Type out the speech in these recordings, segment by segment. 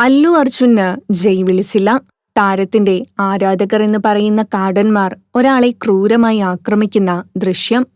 അല്ലു അർജുന് ജയ് വിളിച്ചില്ല. താരത്തിന്റെ ആരാധകർ എന്ന് പറയുന്ന കാടന്മാർ ഒരാളെ ക്രൂരമായി ആക്രമിക്കുന്ന ദൃശ്യം.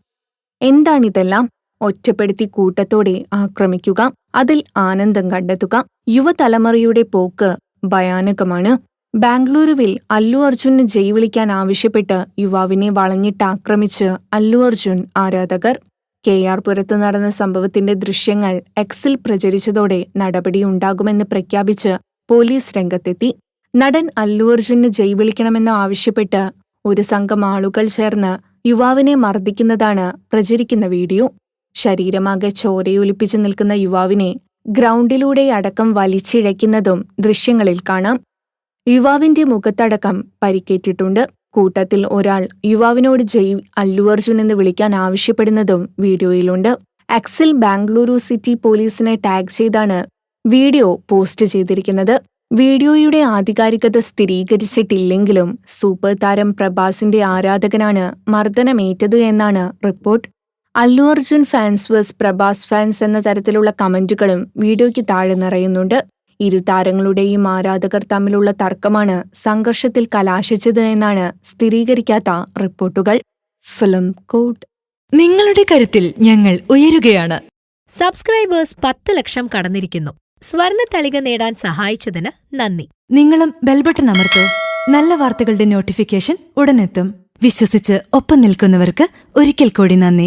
എന്താണിതെല്ലാം? ഒറ്റപ്പെടുത്തി കൂട്ടത്തോടെ ആക്രമിക്കുക അതിൽ ആനന്ദം കണ്ടെത്തുക. യുവതലമുറയുടെ പോക്ക് ഭയാനകമാണ്. ബാംഗ്ലൂരുവിൽ അല്ലു അർജുന് ജയ് വിളിക്കാൻ ആവശ്യപ്പെട്ട് യുവാവിനെ വളഞ്ഞിട്ട് ആക്രമിച്ച് അല്ലു അർജുൻ ആരാധകർ. കെ ആർ പുരത്ത് നടന്ന സംഭവത്തിന്റെ ദൃശ്യങ്ങൾ എക്സിൽ പ്രചരിച്ചതോടെ നടപടിയുണ്ടാകുമെന്ന് പ്രഖ്യാപിച്ച് പോലീസ് രംഗത്തെത്തി. നടൻ അല്ലു അർജുന് ജയ് വിളിക്കണമെന്ന് ആവശ്യപ്പെട്ട് ഒരു സംഘം ആളുകൾ ചേർന്ന് യുവാവിനെ മർദ്ദിക്കുന്നതാണ് പ്രചരിക്കുന്ന വീഡിയോ. ശരീരമാകെ ചോരയൊലിപ്പിച്ചു നിൽക്കുന്ന യുവാവിനെ ഗ്രൗണ്ടിലൂടെ അടക്കം വലിച്ചിഴയ്ക്കുന്നതും ദൃശ്യങ്ങളിൽ കാണാം. യുവാവിന്റെ മുഖത്തടക്കം പരിക്കേറ്റിട്ടുണ്ട്. കൂട്ടത്തിൽ ഒരാൾ യുവാവിനോട് ജയ് അല്ലു അർജുൻ എന്ന് വിളിക്കാൻ ആവശ്യപ്പെടുന്നതും വീഡിയോയിലുണ്ട്. അക്സിൽ ബാംഗ്ലൂരു സിറ്റി പോലീസിനെ ടാഗ് ചെയ്താണ് വീഡിയോ പോസ്റ്റ് ചെയ്തിരിക്കുന്നത്. വീഡിയോയുടെ ആധികാരികത സ്ഥിരീകരിച്ചിട്ടില്ലെങ്കിലും സൂപ്പർ താരം പ്രഭാസിന്റെ ആരാധകനാണ് മർദ്ദനമേറ്റത് എന്നാണ് report. Allu Arjun fans versus Prabhas fans എന്ന തരത്തിലുള്ള കമന്റുകളും വീഡിയോയ്ക്ക് താഴെ നിറയുന്നുണ്ട്. ഇരു താരങ്ങളുടെയും ആരാധകർ തമ്മിലുള്ള തർക്കമാണ് സംഘർഷത്തിൽ കലാശിച്ചത് എന്നാണ് സ്ഥിരീകരിക്കാത്ത റിപ്പോർട്ടുകൾ. ഫിലിം കോഡ് നിങ്ങളുടെ കരുത്തിൽ ഞങ്ങൾ ഉയരുകയാണ്. സബ്സ്ക്രൈബേഴ്സ് പത്ത് ലക്ഷം കടന്നിരിക്കുന്നു. സ്വർണ തളിക നേടാൻ സഹായിച്ചതിന് നന്ദി. നിങ്ങളും ബെൽബട്ടൺ അമർത്തോ. നല്ല വാർത്തകളുടെ നോട്ടിഫിക്കേഷൻ ഉടനെത്തും. വിശ്വസിച്ച് ഒപ്പം നിൽക്കുന്നവർക്ക് ഒരിക്കൽ കൂടി നന്ദി.